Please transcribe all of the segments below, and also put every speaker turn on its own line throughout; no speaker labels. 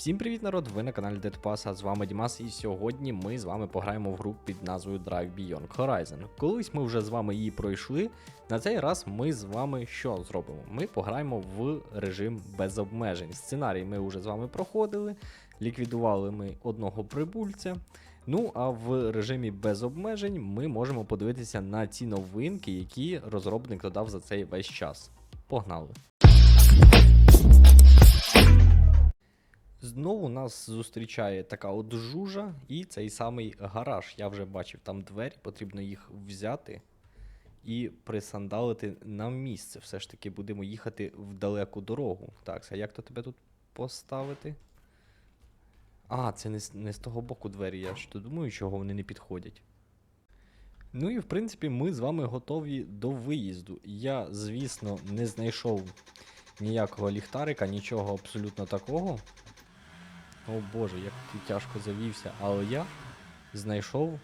Всім привіт, народ! Ви на каналі Dead а з вами Дімас, і сьогодні ми з вами пограємо в гру під назвою Drive Beyond Horizon. Колись ми вже з вами її пройшли. На цей раз ми з вами що зробимо? Ми пограємо в режим без обмежень. Сценарій ми вже з вами проходили, ліквідували ми одного прибульця. Ну а в режимі без обмежень ми можемо подивитися на ці новинки, які розробник додав за цей весь час. Погнали! Знову нас зустрічає така от жужа і цей самий гараж. Я вже бачив там двері, потрібно їх взяти і присандалити на місце. Все ж таки будемо їхати в далеку дорогу. Так, а як то тебе тут поставити? А, це не, з- не з того боку двері, я ж то думаю, чого вони не підходять. Ну і в принципі ми з вами готові до виїзду. Я, звісно, не знайшов ніякого ліхтарика, нічого абсолютно такого. О боже, як ти тяжко завівся. Але я знайшов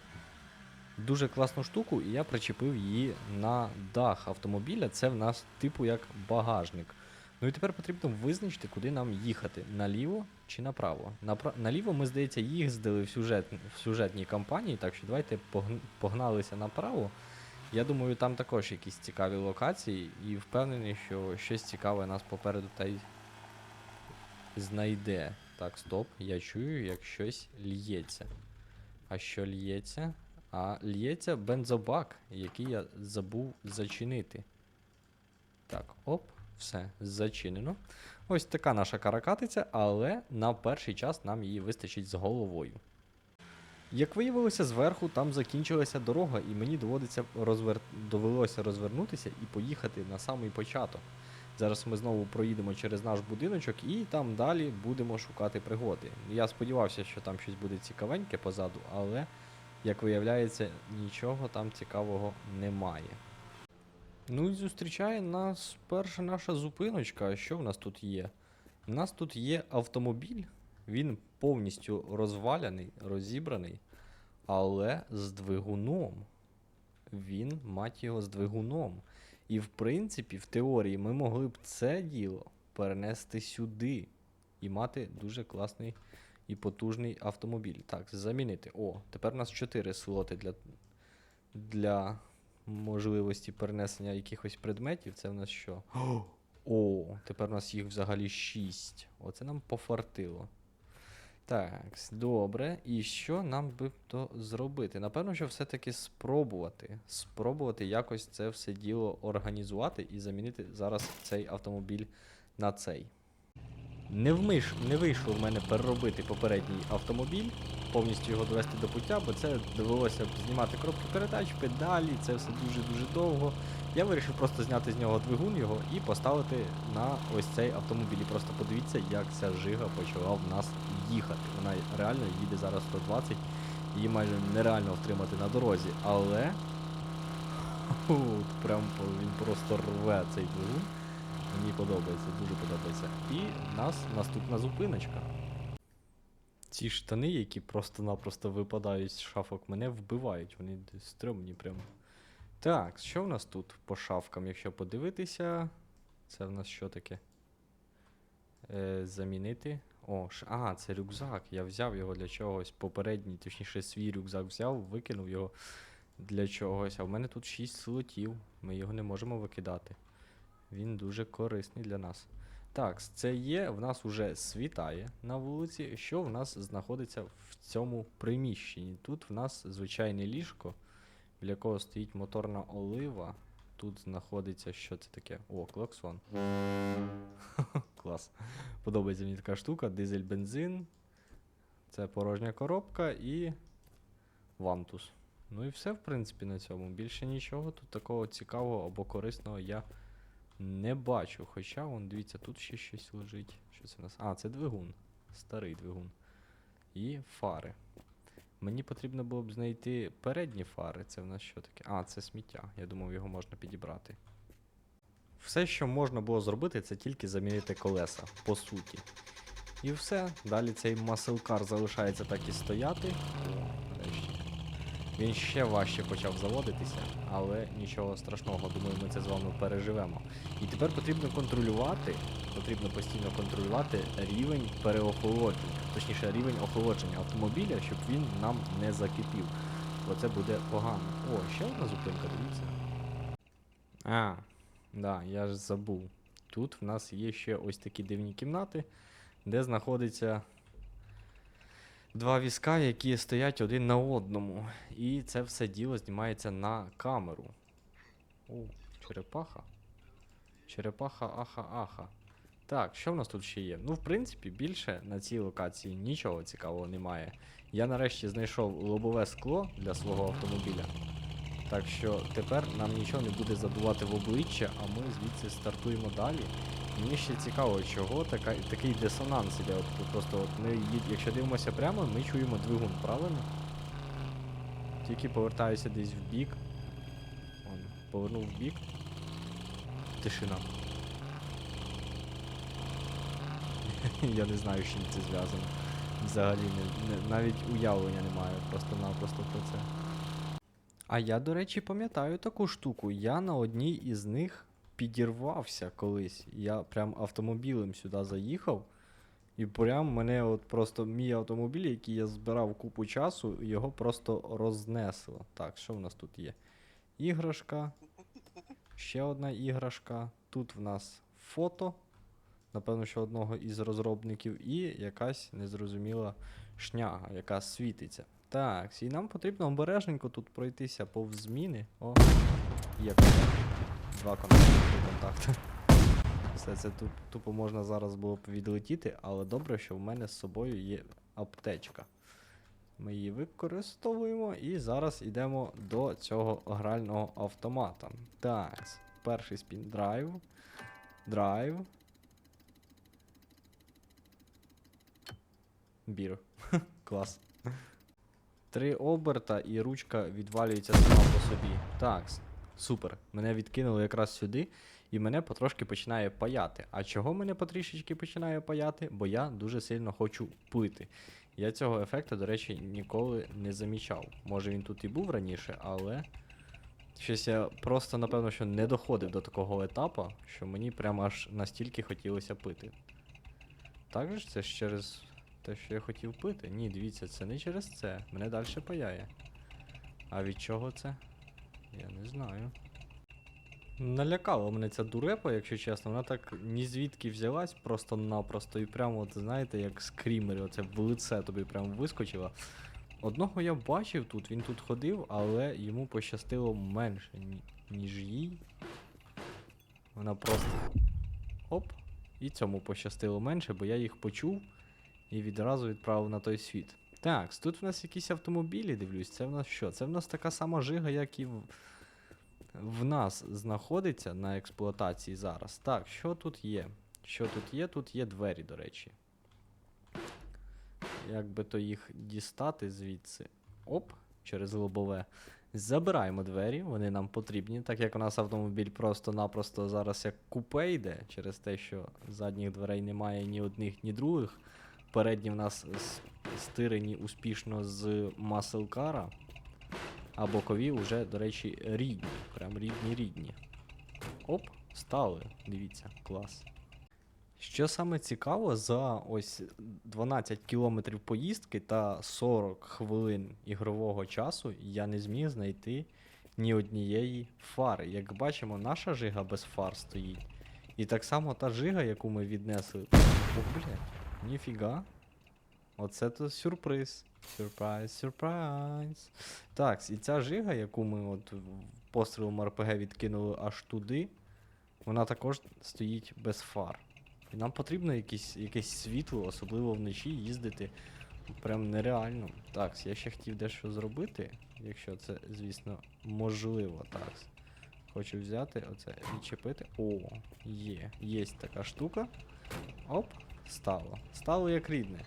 дуже класну штуку, і я причепив її на дах автомобіля. Це в нас типу як багажник. Ну і тепер потрібно визначити, куди нам їхати: наліво чи направо. Напра... Наліво, ми, здається, їздили в, сюжет... в сюжетній кампанії, так що давайте погн... погналися направо. Я думаю, там також якісь цікаві локації, і впевнений, що щось цікаве нас попереду та й знайде. Так, стоп, я чую, як щось лється. А що лється? А лється бензобак, який я забув зачинити. Так, оп, все, зачинено. Ось така наша каракатиця, але на перший час нам її вистачить з головою. Як виявилося, зверху там закінчилася дорога, і мені доводиться розвер... довелося розвернутися і поїхати на самий початок. Зараз ми знову проїдемо через наш будиночок і там далі будемо шукати пригоди. Я сподівався, що там щось буде цікавеньке позаду, але, як виявляється, нічого там цікавого немає. Ну і зустрічає нас перша наша зупиночка. Що в нас тут є? У нас тут є автомобіль, він повністю розваляний, розібраний, але з двигуном. Він, мать його, з двигуном. І в принципі, в теорії, ми могли б це діло перенести сюди і мати дуже класний і потужний автомобіль. Так, замінити. О, тепер у нас 4 слоти для, для можливості перенесення якихось предметів. Це в нас що? О, тепер у нас їх взагалі 6. Оце нам пофартило. Так, добре. І що нам би то зробити? Напевно, що все-таки спробувати. Спробувати якось це все діло організувати і замінити зараз цей автомобіль на цей. Не, вмиш, не вийшло в мене переробити попередній автомобіль, повністю його довести до пуття, бо це довелося б знімати коробки передач, педалі, це все дуже-дуже довго. Я вирішив просто зняти з нього двигун його і поставити на ось цей автомобіль. І просто подивіться, як ця жига почала в нас їхати. Вона реально їде зараз 120, її майже нереально втримати на дорозі. Але Тут прям він просто рве цей двигун. Мені подобається, дуже подобається. І в нас наступна зупиночка. Ці штани, які просто-напросто випадають з шафок, мене вбивають. Вони стрьомні прям. Так, що в нас тут по шафкам, якщо подивитися. Це в нас що таке? Е, замінити. О, а, це рюкзак. Я взяв його для чогось. Попередній, точніше, свій рюкзак взяв, викинув його для чогось. А в мене тут 6 слотів. Ми його не можемо викидати. Він дуже корисний для нас. Так, це є, в нас уже світає на вулиці. Що в нас знаходиться в цьому приміщенні? Тут в нас звичайне ліжко, біля якого стоїть моторна олива. Тут знаходиться, що це таке? О, клаксон. Клас. Подобається мені така штука. Дизель бензин. Це порожня коробка і вантус. Ну і все, в принципі, на цьому. Більше нічого тут такого цікавого або корисного я не бачу. Хоча, вон, дивіться, тут ще щось лежить. Що це у нас? А, це двигун. Старий двигун. І фари. Мені потрібно було б знайти передні фари. Це в нас що таке? А, це сміття. Я думав, його можна підібрати. Все, що можна було зробити, це тільки замінити колеса, по суті. І все. Далі цей маселкар залишається так і стояти. Він ще важче почав заводитися, але нічого страшного, думаю, ми це з вами переживемо. І тепер потрібно контролювати, потрібно постійно контролювати рівень переохолодження, точніше рівень охолодження автомобіля, щоб він нам не закипів. Бо це буде погано. О, ще одна зупинка, дивіться. А, да, я ж забув. Тут в нас є ще ось такі дивні кімнати, де знаходиться два візка, які стоять один на одному. І це все діло знімається на камеру. О, черепаха. Черепаха, аха, аха. Так, що в нас тут ще є? Ну, в принципі, більше на цій локації нічого цікавого немає. Я нарешті знайшов лобове скло для свого автомобіля. Так що тепер нам нічого не буде задувати в обличчя, а ми звідси стартуємо далі. Мені ще цікаво, чого така, такий дисонанс іде. От, просто от ми, якщо дивимося прямо, ми чуємо двигун, правильно? Тільки повертаюся десь в бік. Он, повернув в бік. Тишина. Я не знаю, з чим це зв'язано. Взагалі не, не, навіть уявлення немає просто-напросто про це. А я, до речі, пам'ятаю таку штуку. Я на одній із них підірвався колись. Я прям автомобілем сюди заїхав. І прям мене от просто мій автомобіль, який я збирав купу часу, його просто рознесло. Так, що в нас тут є? Іграшка. Ще одна іграшка. Тут в нас фото. Напевно, що одного із розробників, і якась незрозуміла шняга, яка світиться. Так, і нам потрібно обережненько тут пройтися повз зміни. О, є контакт. Два контакти, три контакти. Все це туп, тупо можна зараз було б відлетіти, але добре, що в мене з собою є аптечка. Ми її використовуємо і зараз йдемо до цього грального автомата. Так, перший спін драйв. Драйв. Бір. Клас. Три оберта і ручка відвалюється сама по собі. Так, супер. Мене відкинули якраз сюди, і мене потрошки починає паяти. А чого мене потрішечки починає паяти? Бо я дуже сильно хочу пити. Я цього ефекту, до речі, ніколи не замічав. Може він тут і був раніше, але. Щось я просто, напевно, що не доходив до такого етапу, що мені прямо аж настільки хотілося пити. Так же ж це ж через те, що я хотів пити? Ні, дивіться, це не через це. Мене далі паяє. А від чого це? Я не знаю. Налякала мене ця дурепа, якщо чесно. Вона так ні звідки взялась просто-напросто і прямо, от, знаєте, як скрімери, оце в лице тобі прямо вискочила. Одного я бачив тут, він тут ходив, але йому пощастило менше, ніж їй. Вона просто. Оп. І цьому пощастило менше, бо я їх почув і відразу відправив на той світ. Так, тут в нас якісь автомобілі, дивлюсь. Це в нас що? Це в нас така сама жига, як і в, в нас знаходиться на експлуатації зараз. Так, що тут є? Що тут є? Тут є двері, до речі. Як би то їх дістати звідси? Оп, через лобове. Забираємо двері, вони нам потрібні, так як у нас автомобіль просто-напросто зараз як купе йде, через те, що задніх дверей немає ні одних, ні других. Передні в нас стирені успішно з маселкара, а бокові вже, до речі, рідні. Прям рідні рідні. Оп, стали. Дивіться, клас. Що саме цікаво, за ось 12 кілометрів поїздки та 40 хвилин ігрового часу я не зміг знайти ні однієї фари. Як бачимо, наша жига без фар стоїть. І так само та жига, яку ми віднесли. О, блядь, ніфіга. Оце то сюрприз. Сюрприз, сюрприз. Так, і ця жига, яку ми от пострілом РПГ відкинули аж туди, вона також стоїть без фар. І нам потрібно якесь, якесь світло, особливо вночі їздити. Прям нереально. Так, я ще хотів дещо зробити, якщо це, звісно, можливо. Так. Хочу взяти оце, відчепити. О, є. Є така штука. Оп, стало. Стало як рідне.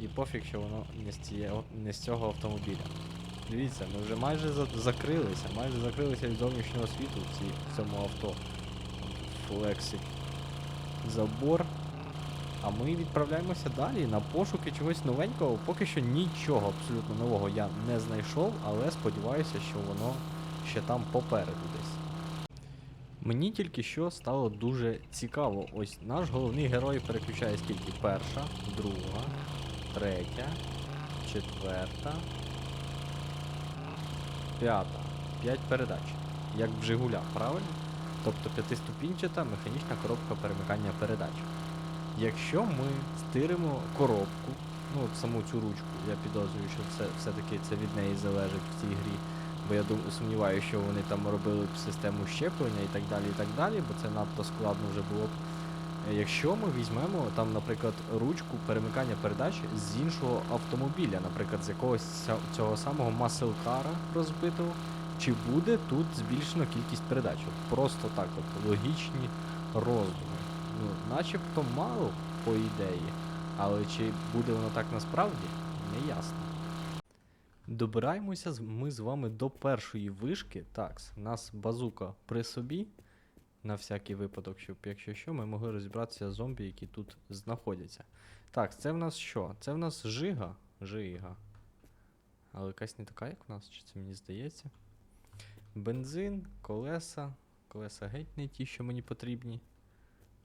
І пофіг, що воно не з, цієго, не з цього автомобіля. Дивіться, ми вже майже за- закрилися, майже закрилися від зовнішнього світу в, цій, в цьому авто. Флексик забор. А ми відправляємося далі на пошуки чогось новенького. Поки що нічого абсолютно нового я не знайшов, але сподіваюся, що воно ще там попереду десь. Мені тільки що стало дуже цікаво. Ось наш головний герой переключає скільки? Перша, друга, третя, четверта, п'ята. П'ять передач. Як в Жигулях, правильно? Тобто п'ятиступінчата механічна коробка перемикання передач. Якщо ми стиримо коробку, ну от саму цю ручку, я підозрюю, що це все-таки це від неї залежить в цій грі. Бо я сумніваюся, що вони там робили б систему щеплення і так далі, і так далі, бо це надто складно вже було б. Е, Якщо ми візьмемо там, наприклад, ручку перемикання передач з іншого автомобіля, наприклад, з якогось цього самого маселкара розбитого, чи буде тут збільшено кількість передач? От Просто так, от логічні роздуми. Ну, начебто мало, по ідеї, але чи буде воно так насправді, не ясно. Добираємося ми з вами до першої вишки. Так, у нас базука при собі. На всякий випадок, щоб якщо що, ми могли розібратися зомбі, які тут знаходяться. Так, це в нас що? Це в нас жига. Жига. Але якась не така, як в нас, чи це мені здається. Бензин, колеса. Колеса геть не ті, що мені потрібні.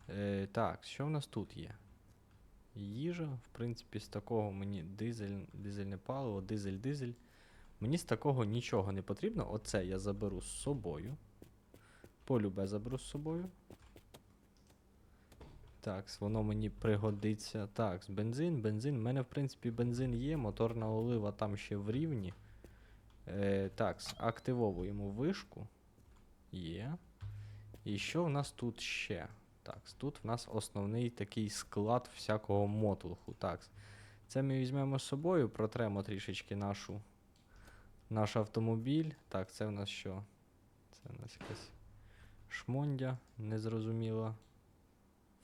Е, так, що в нас тут є? Їжа, в принципі, з такого мені дизель, дизельне паливо, дизель, дизель. Мені з такого нічого не потрібно. Оце я заберу з собою. Полюбе заберу з собою. Так, воно мені пригодиться. Так, бензин, бензин. У мене, в принципі, бензин є, моторна олива там ще в рівні. Е, так, активовуємо вишку. Є. І що в нас тут ще? Так, тут в нас основний такий склад всякого мотлуху. Так, це ми візьмемо з собою, протремо трішечки нашу, наш автомобіль. Так, це в нас що? Це в нас якась шмондя, незрозуміла.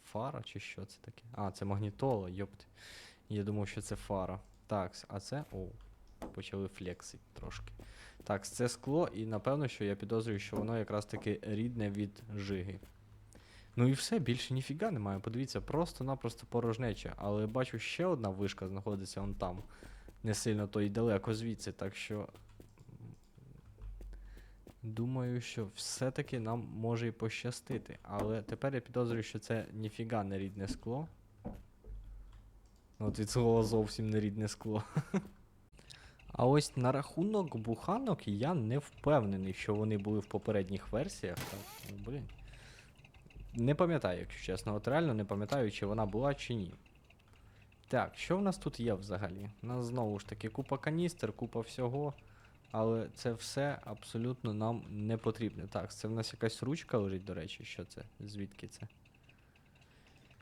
Фара чи що це таке? А, це магнітола, йопт. Я думав, що це фара. Так, а це. О, почали флексити трошки. Так, це скло, і напевно, що я підозрюю, що воно якраз таки рідне від жиги. Ну і все, більше ніфіга немає. Подивіться, просто-напросто порожнеча. Але бачу, ще одна вишка знаходиться он там. Не сильно то й далеко звідси, так що. Думаю, що все-таки нам може і пощастити. Але тепер я підозрюю, що це ніфіга не рідне скло. От від слова зовсім не рідне скло. А ось на рахунок буханок я не впевнений, що вони були в попередніх версіях. Так, ну, блін. Не пам'ятаю, якщо чесно. От реально не пам'ятаю, чи вона була чи ні. Так, що в нас тут є взагалі? У нас знову ж таки купа каністр, купа всього. Але це все абсолютно нам не потрібне. Так, це в нас якась ручка лежить, до речі, що це? Звідки це?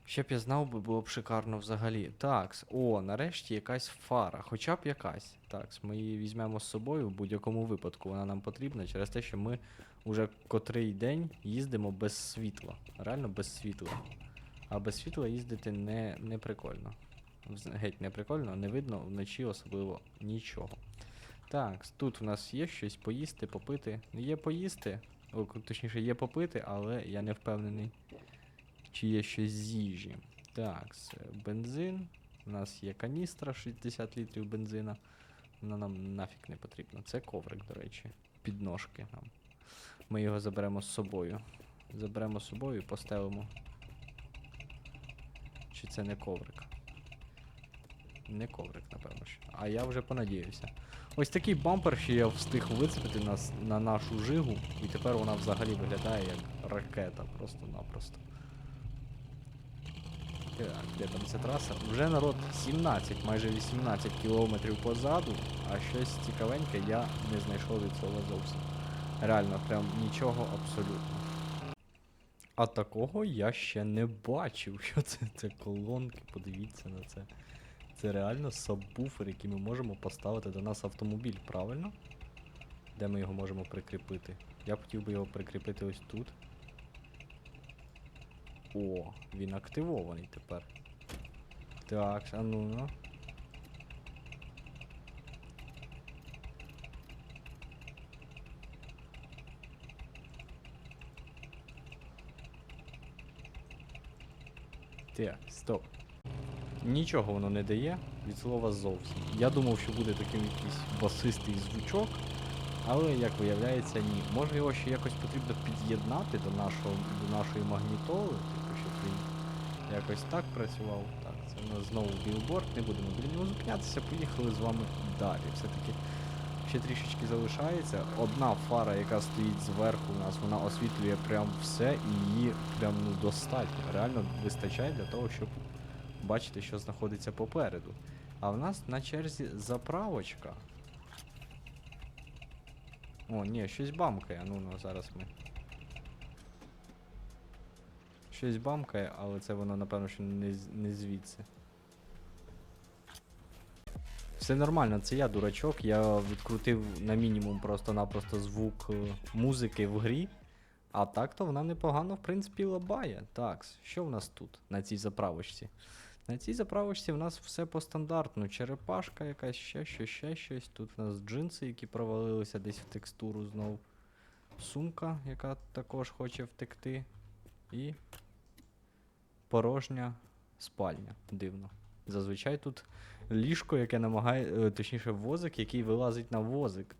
Ще б я знав було б шикарно взагалі. Так, о, нарешті якась фара. Хоча б якась. Так, ми її візьмемо з собою в будь-якому випадку. Вона нам потрібна через те, що ми уже котрий день їздимо без світла. Реально без світла. А без світла їздити не, не прикольно. Геть не прикольно, не видно вночі особливо нічого. Так, тут в нас є щось поїсти, попити. Є поїсти, о, точніше, є попити, але я не впевнений, чи є щось з їжі. Так, бензин. У нас є каністра 60 літрів бензина. Вона нам нафіг не потрібна. Це коврик, до речі. Підножки нам. Ми його заберемо з собою. Заберемо з собою і постелимо. Чи це не коврик? Не коврик, напевно. що. А я вже понадіявся. Ось такий бампер, що я встиг вицепити на, на нашу жигу, і тепер вона взагалі виглядає як ракета, просто-напросто. Так, де там ця траса? Вже народ 17, майже 18 кілометрів позаду, а щось цікавеньке я не знайшов від цього зовсім. Реально, прям нічого абсолютно. А такого я ще не бачив. Що це? Це колонки, подивіться на це. Це реально сабвуфер, який ми можемо поставити до нас автомобіль, правильно? Де ми його можемо прикріпити? Я б хотів би його прикріпити ось тут. О, він активований тепер. Так, а ну ну. Так, стоп. Нічого воно не дає від слова зовсім. Я думав, що буде таким якийсь басистий звучок, але як виявляється, ні. Може його ще якось потрібно під'єднати до нашого до нашої магнітоли, щоб він якось так працював. Так, це у нас знову білборд, не будемо біля нього зупинятися, поїхали з вами далі. Все-таки ще трішечки залишається. Одна фара, яка стоїть зверху у нас, вона освітлює прям все і її прям ну, достатньо. Реально вистачає для того, щоб бачити, що знаходиться попереду. А в нас на черзі заправочка. О, ні, щось бамкає. Ну, ну зараз ми. Щось бамкає, але це воно, напевно, що не, не звідси. Все нормально, це я дурачок. Я відкрутив на мінімум просто-напросто звук е, музики в грі. А так-то вона непогано, в принципі, лабає. Так, що в нас тут на цій заправочці? На цій заправочці в нас все по стандартну. Черепашка якась, ще щось, ще щось. Тут в нас джинси, які провалилися десь в текстуру знов. Сумка, яка також хоче втекти. І порожня спальня. Дивно. Зазвичай тут ліжко, яке намагає, е, точніше, возик, який вилазить на возик.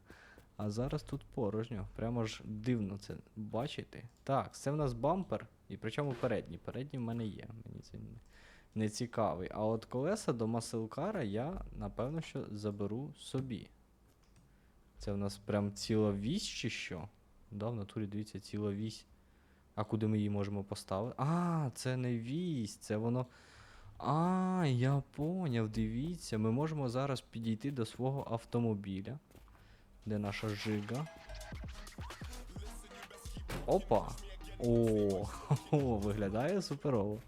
А зараз тут порожньо. Прямо ж дивно це бачити. Так, це в нас бампер, і причому передній. Передній в мене є. Мені це не, не цікавий. А от колеса до маселкара я, напевно, що заберу собі. Це в нас прям ціла вісь чи що? Да, в натурі, дивіться, ціла вісь. А куди ми її можемо поставити? А, це не вісь, це воно. А, я поняв, дивіться, ми можемо зараз підійти до свого автомобіля. Де наша жига? Опа! О, виглядає суперово.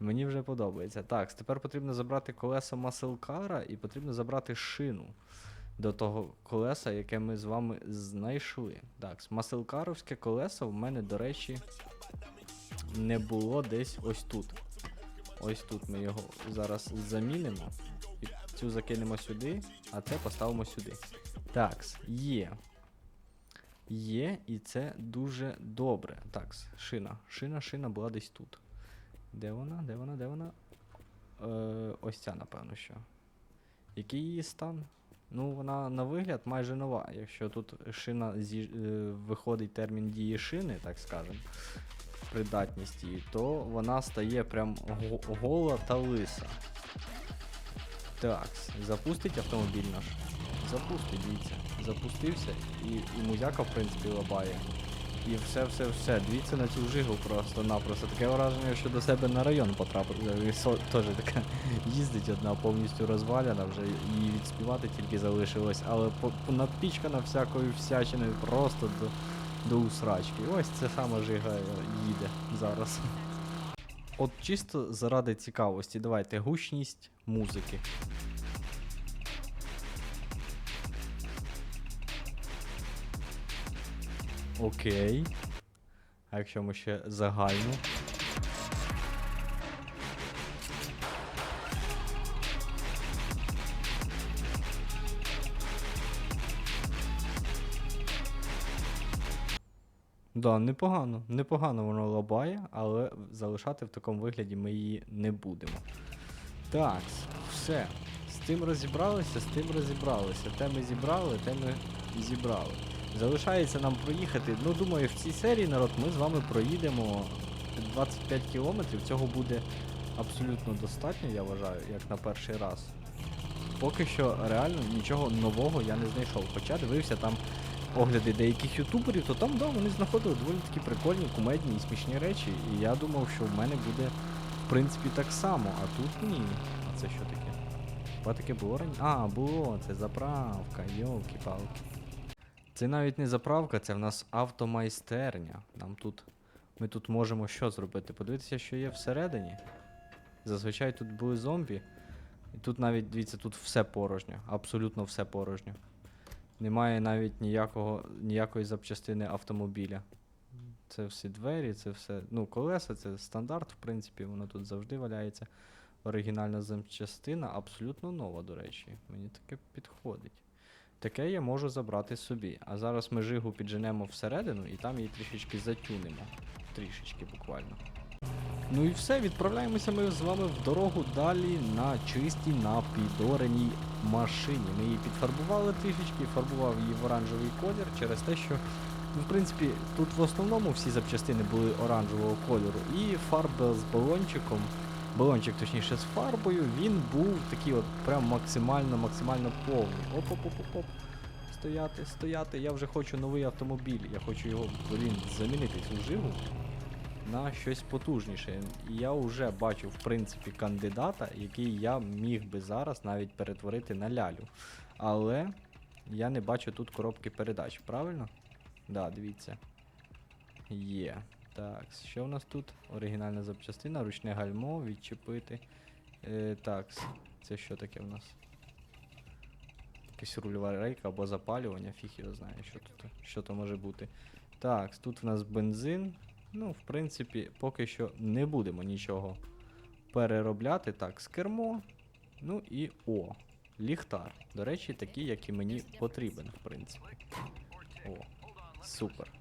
Мені вже подобається. Так, тепер потрібно забрати колеса маселкара і потрібно забрати шину до того колеса, яке ми з вами знайшли. Так, маселкаровське колесо в мене, до речі, не було десь ось тут. Ось тут ми його зараз замінимо. І цю закинемо сюди, а це поставимо сюди. Так, є. Є, і це дуже добре. Так, шина. Шина, шина була десь тут. Де вона? Де вона? Де вона? Е, ось ця, напевно, що. Який її стан? Ну, вона на вигляд майже нова. Якщо тут шина зі, е, виходить термін дії шини, так скажемо, придатність її, то вона стає прям гола та лиса. Так, запустить автомобіль наш. Запустить, дивіться. Запустився і, і музяка, в принципі, лабає. І все, все, все. Дивіться на цю жигу просто-напросто. Таке враження, що до себе на район потрапив. Теж така їздить одна повністю розваляна, вже її відспівати тільки залишилось, але напічкана всякою всячиною просто до, до усрачки. Ось це сама жига е, їде зараз. От чисто заради цікавості, давайте гучність музики. Окей. А якщо ми ще загальну. Да, непогано. Непогано воно лабає, але залишати в такому вигляді ми її не будемо. Так, все. З тим розібралися, з тим розібралися. Те ми зібрали, те ми зібрали. Залишається нам проїхати. Ну, думаю, в цій серії, народ, ми з вами проїдемо 25 кілометрів. Цього буде абсолютно достатньо, я вважаю, як на перший раз. Поки що реально нічого нового я не знайшов. Хоча дивився там огляди деяких ютуберів, то там да, вони знаходили доволі такі прикольні, кумедні і смішні речі. І я думав, що в мене буде в принципі так само, а тут ні. А це що таке? Хіба таке було раніше? А, було, це заправка, йолки-палки. Це навіть не заправка, це в нас автомайстерня. Нам тут. Ми тут можемо що зробити? Подивитися, що є всередині. Зазвичай тут були зомбі. І тут навіть, дивіться, тут все порожньо. Абсолютно все порожньо. Немає навіть ніякого, ніякої запчастини автомобіля. Це всі двері, це все. Ну, колеса, це стандарт, в принципі, воно тут завжди валяється. Оригінальна запчастина, абсолютно нова, до речі. Мені таке підходить. Таке я можу забрати собі. А зараз ми жигу підженемо всередину і там її трішечки затюнемо. Трішечки буквально. Ну і все, відправляємося ми з вами в дорогу далі на чистій напідореній машині. Ми її підфарбували трішечки, фарбував її в оранжевий колір через те, що, ну, в принципі, тут в основному всі запчастини були оранжевого кольору. І фарба з балончиком, балончик точніше з фарбою, він був такий от прям максимально, максимально повний. Оп-оп-оп-оп. Стояти, стояти. Я вже хочу новий автомобіль. Я хочу його, блін, замінити цю жигу на щось потужніше. І я вже бачу, в принципі, кандидата, який я міг би зараз навіть перетворити на лялю. Але я не бачу тут коробки передач, правильно? Да, дивіться. Є. Так, що в нас тут? Оригінальна запчастина, ручне гальмо, відчепити. Е, так, це що таке в нас? Якась рульова рейка або запалювання, фіг його знає, що тут, що то може бути. Так, тут в нас бензин. Ну, в принципі, поки що не будемо нічого переробляти. Так, з кермо. Ну і о, ліхтар. До речі, такий, як і мені потрібен, в принципі. О, супер.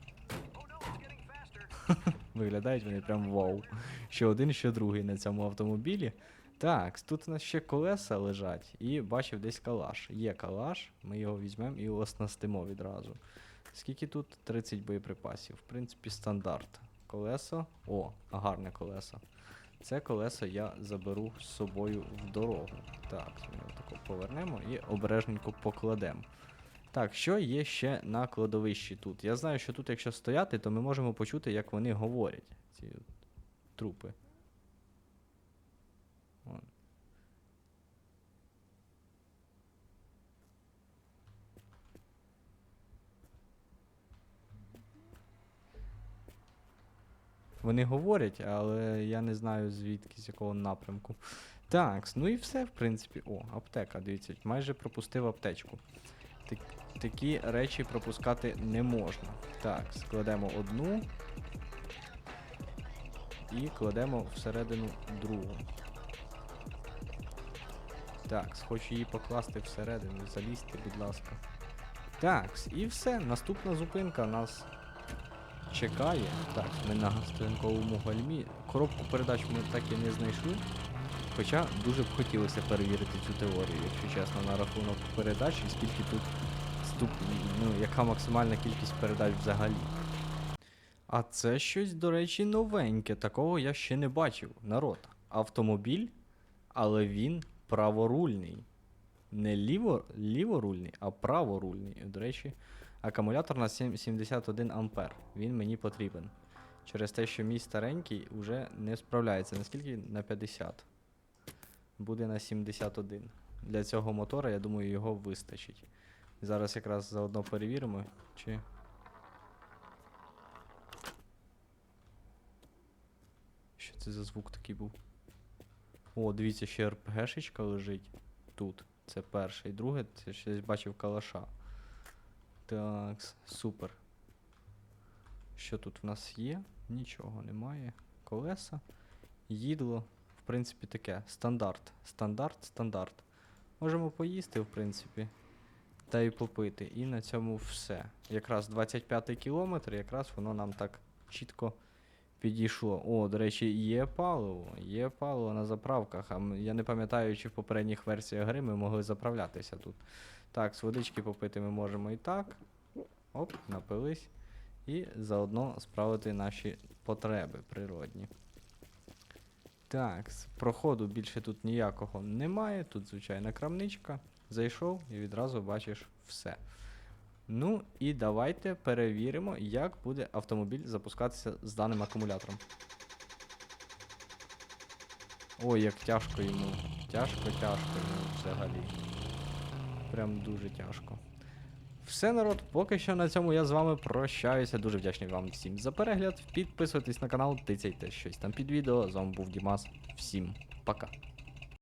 Виглядають вони прям вау. Ще один, ще другий на цьому автомобілі. Так, тут у нас ще колеса лежать, і бачив десь калаш. Є калаш, ми його візьмемо і оснастимо відразу. Скільки тут? 30 боєприпасів. В принципі, стандарт. Колесо. О, гарне колесо. Це колесо я заберу з собою в дорогу. Так, ми його тако повернемо і обережненько покладемо. Так, що є ще на кладовищі тут? Я знаю, що тут, якщо стояти, то ми можемо почути, як вони говорять, ці трупи. Вон. Вони говорять, але я не знаю звідки, з якого напрямку. Так, ну і все, в принципі. О, аптека, дивіться, майже пропустив аптечку. Так, такі речі пропускати не можна. Так, складемо одну. І кладемо всередину другу. Так, хочу її покласти всередину, залізьте, будь ласка. Так, і все. Наступна зупинка нас чекає. Так, ми на стоянковому гальмі. Коробку передач ми так і не знайшли. Хоча дуже б хотілося перевірити цю теорію, якщо чесно, на рахунок передач і скільки тут ступ... ну, яка максимальна кількість передач взагалі. А це щось, до речі, новеньке. Такого я ще не бачив. Народ. Автомобіль, але він праворульний. Не ліво, ліворульний, а праворульний. До речі, акумулятор на сім- 71 ампер. Він мені потрібен. Через те, що мій старенький вже не справляється. Наскільки? На 50. Буде на 71. Для цього мотора, я думаю, його вистачить. Зараз якраз заодно перевіримо, чи. Що це за звук такий був? О, дивіться, ще РПГшечка лежить тут. Це перше. І друге, це щось бачив калаша. Так, супер. Що тут в нас є? Нічого немає. Колеса. Їдло. В принципі, таке. Стандарт. Стандарт, стандарт. Можемо поїсти, в принципі. Та й попити. І на цьому все. Якраз 25 кілометр, якраз воно нам так чітко підійшло. О, до речі, є паливо. Є паливо на заправках. А я не пам'ятаю, чи в попередніх версіях гри ми могли заправлятися тут. Так, з водички попити ми можемо і так. Оп, напились. І заодно справити наші потреби природні. Так, проходу більше тут ніякого немає. Тут звичайна крамничка. Зайшов і відразу бачиш все. Ну і давайте перевіримо, як буде автомобіль запускатися з даним акумулятором. Ой, як тяжко йому. Тяжко, тяжко йому взагалі. Прям дуже тяжко. Все, народ, поки що на цьому я з вами прощаюся. Дуже вдячний вам всім за перегляд. Підписуйтесь на канал, тицяйте щось там під відео. З вами був Дімас. Всім пока.